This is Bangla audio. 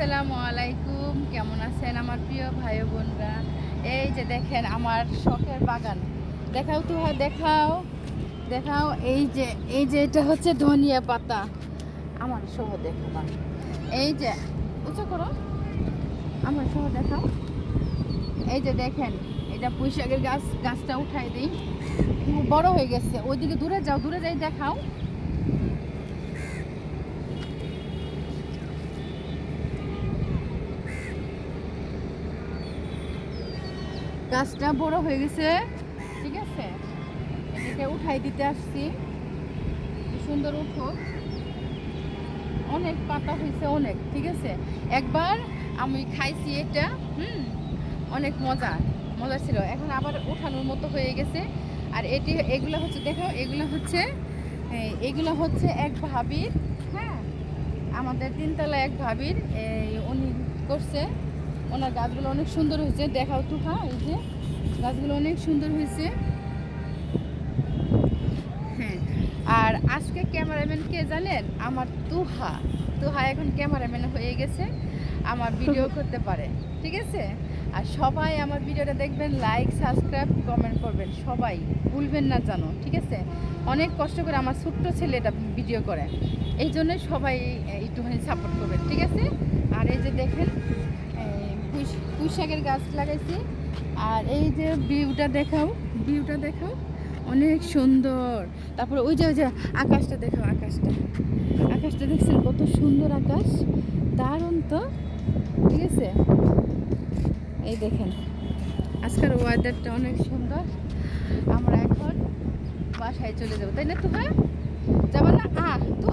আসসালামু আলাইকুম। কেমন আছেন আমার প্রিয় ভাই বোনরা? এই যে দেখেন আমার শখের বাগান। দেখাও তো, দেখাও দেখাও। এই যে এই যে এটা হচ্ছে ধনিয়া পাতা। আমার সহ দেখাবা এই যে, উঁচু করো। আমার সহ দেখাও। এই যে দেখেন, এটা পুঁই শাকের গাছ, গাছটা উঠাই দিই। বড় হয়ে গেছে। ওইদিকে দূরে যাও, দূরে যাই দেখাও। গাছটা বড় হয়ে গেছে, ঠিক আছে? এটাকে উঠাই দিতে আসছি। সুন্দর উঠো। অনেক পাতা হয়েছে, অনেক, ঠিক আছে? একবার আমি খাইছি এটা, হুম? অনেক মজা মজা ছিল। এখন আবার উঠানোর মতো হয়ে গেছে। আর এটি, এগুলো হচ্ছে, দেখো, এগুলো হচ্ছে এগুলো হচ্ছে এক ভাবির হ্যাঁ? আমাদের তিনতলা এক ভাবির, এই, উনি করছে। ওনার গাছগুলো অনেক সুন্দর হয়েছে। দেখাও তো তুহা এই যে গাছগুলো অনেক সুন্দর হয়েছে। হ্যাঁ আর আজকে ক্যামেরাম্যান কে জানেন? আমার তুহা। তুহা এখন ক্যামেরাম্যান হয়ে গেছে আমার ভিডিও করতে পারে ঠিক আছে? আর সবাই আমার ভিডিওটা দেখবেন লাইক সাবস্ক্রাইব কমেন্ট করবেন। সবাই ভুলবেন না জানো ঠিক আছে? অনেক কষ্ট করে আমার ছোট্ট ছেলে এটা ভিডিও করে। এই জন্য সবাই একটুখানি সাপোর্ট করবেন ঠিক আছে? আর এই যে দেখেন শাকের গাছ লাগাইছি। আর এই যে ভিউটা দেখাও ভিউটা দেখাও, অনেক সুন্দর। তারপরে ওই যে ওই যে আকাশটা দেখাও, আকাশটা। আকাশটা দেখছেন কত সুন্দর আকাশ। দারুণ তো, ঠিক আছে? এই দেখেন, আজকের ওয়েদারটা অনেক সুন্দর। আমরা এখন বাসায় চলে যাব, তাই না তুহা যাব না? আ তুহা বলে বাসায় যাব